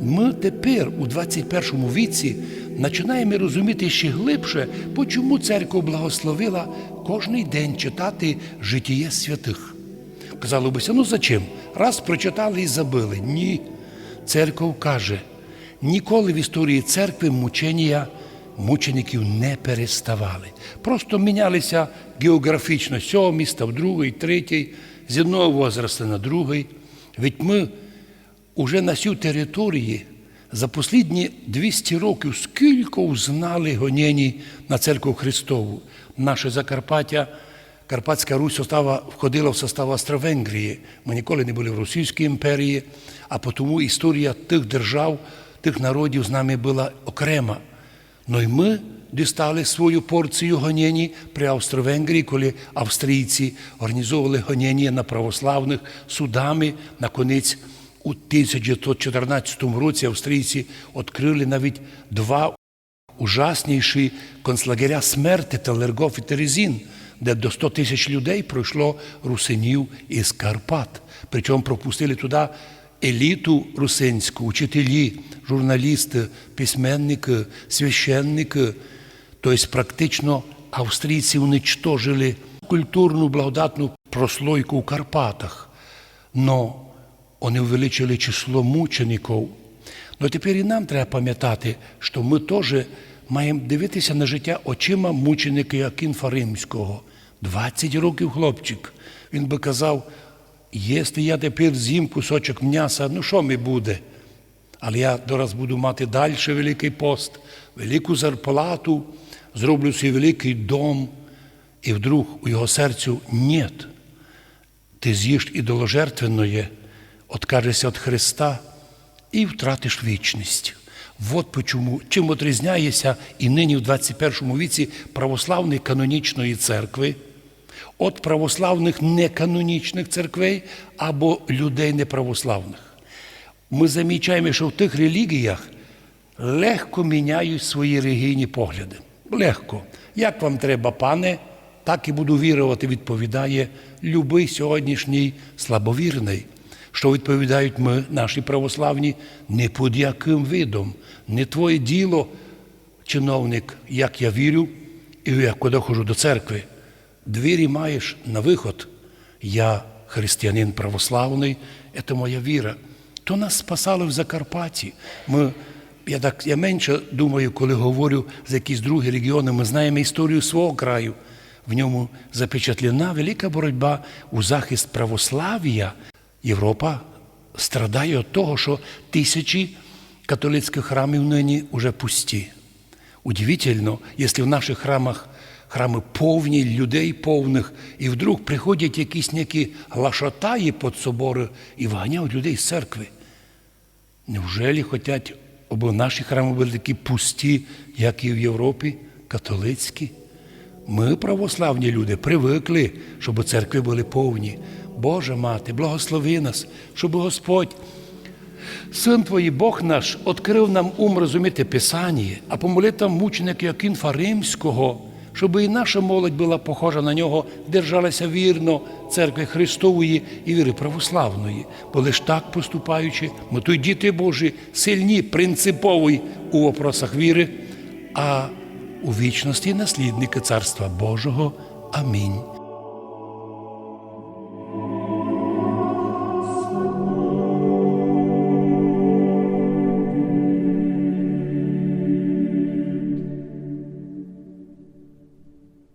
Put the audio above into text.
Ми тепер, у 21 віці, починаємо розуміти ще глибше, чому церква благословила кожний день читати житіє святих. Казало бися, ну зачем? Раз прочитали і забили. Ні. Церква каже, ніколи в історії церкви мучення мучеників не переставали. Просто мінялися географічно з цього міста в другий, третій, з одного возрасту на другий. Ведь ми уже на цій території за останні 200 років скільки узнали гонені на церкву Христову. Наше Закарпаття, Карпатська Русь остава, входила в состав Австро-Венгрії. Ми ніколи не були в Російській імперії, а тому історія тих держав, тих народів з нами була окрема. Ну і ми дістали свою порцію гонені при Австро-Венгрії, коли австрійці організовували гонення на православних судами. Наконець, у 1914 році австрійці відкрили навіть два ужасніші концлагеря смерти Телергоф і Терезін, де до 100 тисяч людей пройшло русинів із Карпат. Причому пропустили туди еліту русинську, учителі, журналісти, письменники, священники. Тобто, практично австрійці уничтожили культурну благодатну прослойку у Карпатах. Но вони увеличили число мучеників. Ну тепер і нам треба пам'ятати, що ми теж маємо дивитися на життя очима мученика Якинфа Римського. 20 років хлопчик. Він би казав, якщо я тепер з'їм кусочок м'яса, ну що ми буде? Але я дораз буду мати далі Великий пост, велику зарплату, зроблю свій великий дом. І вдруг у його серцю нет. Ти з'їш ідоложертвенное, откажешся від Христа і втратиш вічність. От почому, чим отрізняється і нині в 21 віці православної канонічної церкви від православних неканонічних церквей або людей неправославних. Ми замічаємо, що в тих релігіях легко міняють свої релігійні погляди. Легко. Як вам треба, пане, так і буду вірувати, відповідає любий сьогоднішній слабовірний, що відповідають ми, наші православні, не під яким видом, не твоє діло, чиновник, як я вірю, і я коли ходжу до церкви. Двері маєш на виход. Я християнин православний, це моя віра. То нас спасали в Закарпатті. Ми, я так я менше думаю, коли говорю за якісь другі регіони, ми знаємо історію свого краю. В ньому запечатлена велика боротьба у захист православ'я. Європа страдає від того, що тисячі католицьких храмів нині вже пусті. Удивительно, якщо в наших храмах храми повні, людей повних, і вдруг приходять якісь які глашатаї під собори і виганяють людей з церкви. Невже хочуть, аби наші храми були такі пусті, як і в Європі, католицькі? Ми, православні люди, привикли, щоб церкви були повні. Боже мати, благослови нас, щоб Господь, Син Твій, Бог наш, відкрив нам ум розуміти Писання, а помоли там мученик Якинфа Римського, щоб і наша молодь була похожа на нього, держалася вірно церкви Христової і віри православної. Бо лиш так поступаючи, ми тут діти Божі, сильні, принципові у вопросах віри, а у вічності наслідники Царства Божого. Амінь.